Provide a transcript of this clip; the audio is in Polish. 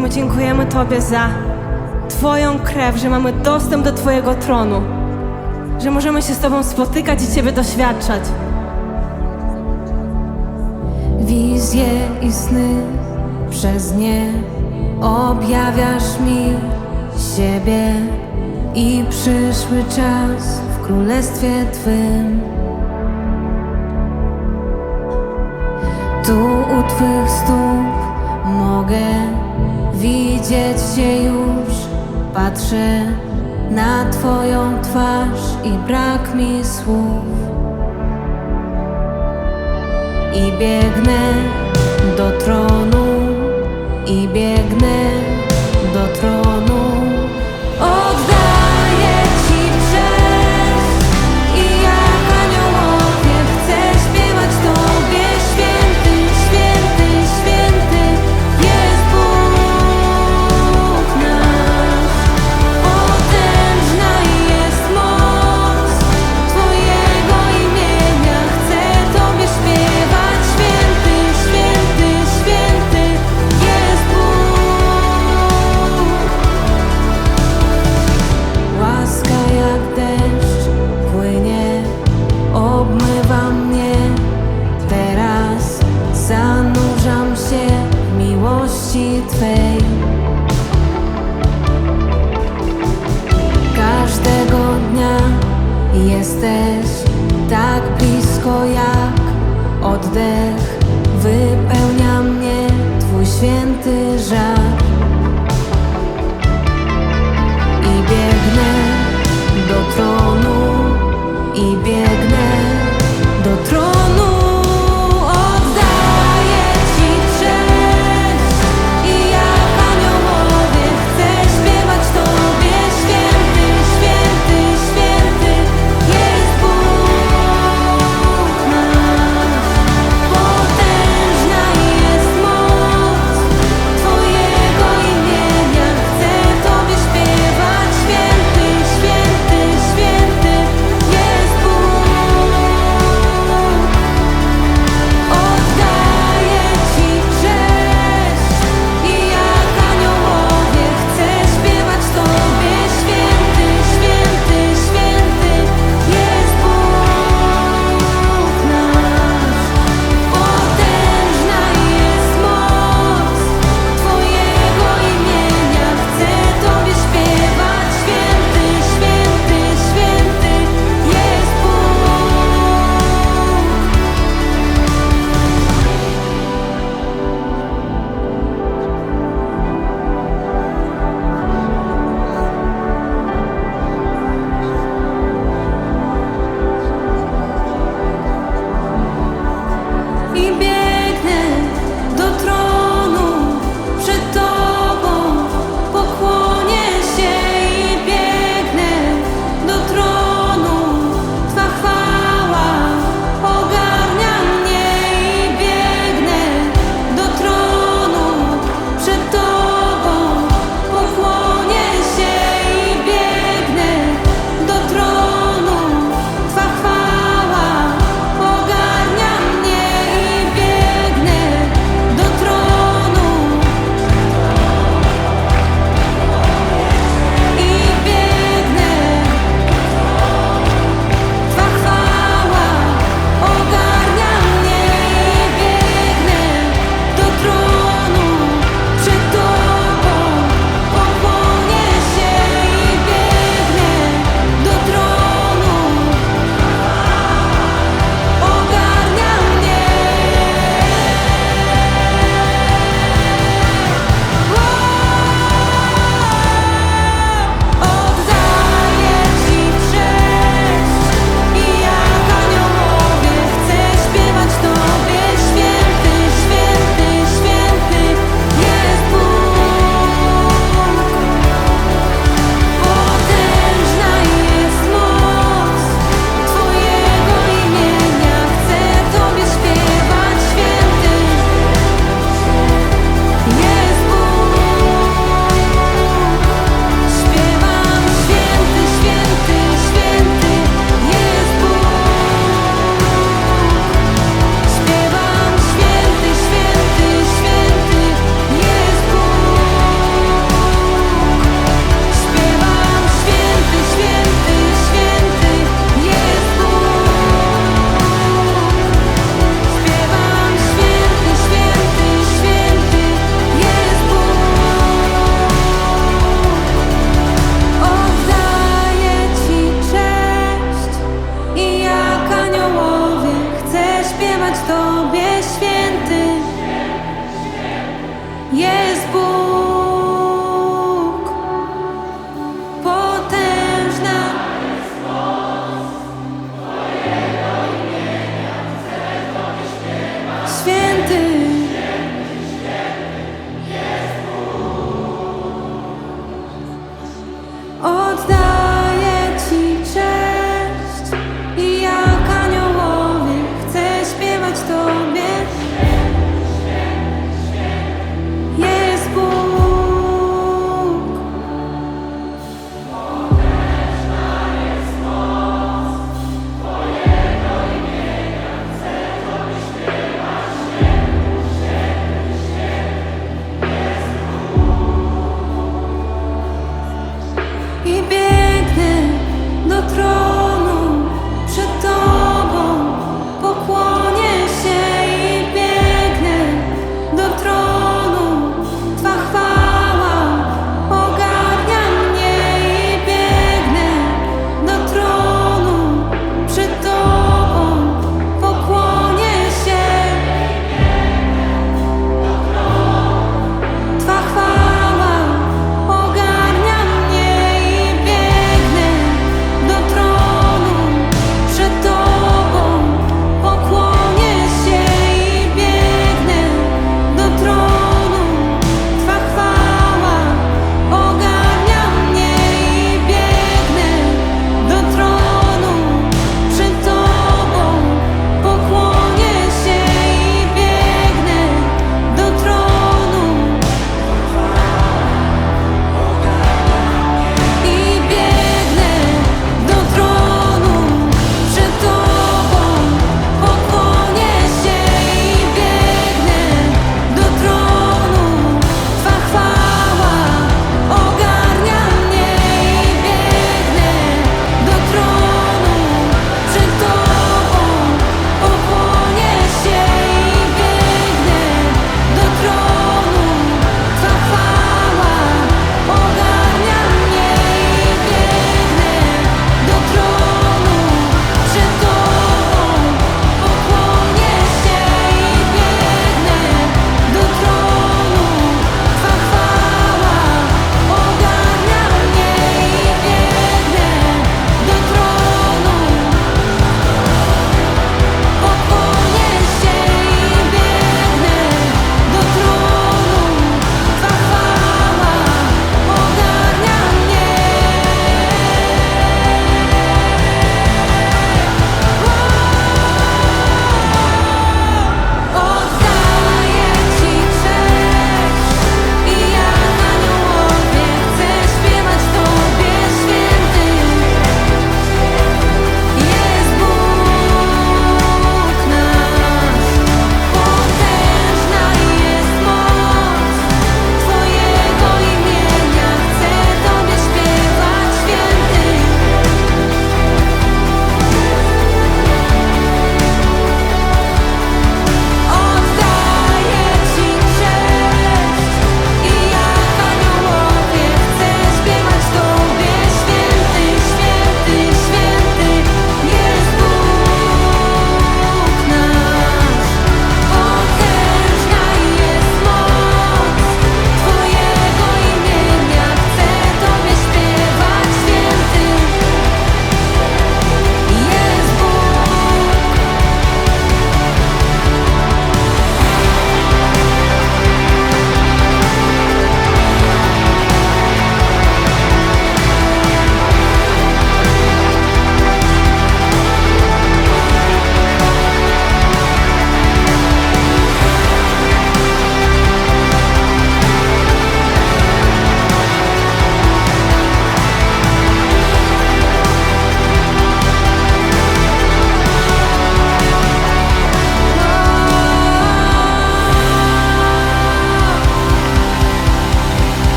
My dziękujemy Tobie za Twoją krew, że mamy dostęp do Twojego tronu, że możemy się z Tobą spotykać i Ciebie doświadczać. Wizje i sny przez nie objawiasz mi siebie i przyszły czas w królestwie Twym. Tu u Twych stóp mogę widzieć Cię już. Patrzę na Twoją twarz i brak mi słów. I biegnę do tronu, i biegnę. to jak oddech. Wypełnia mnie Twój święty żal.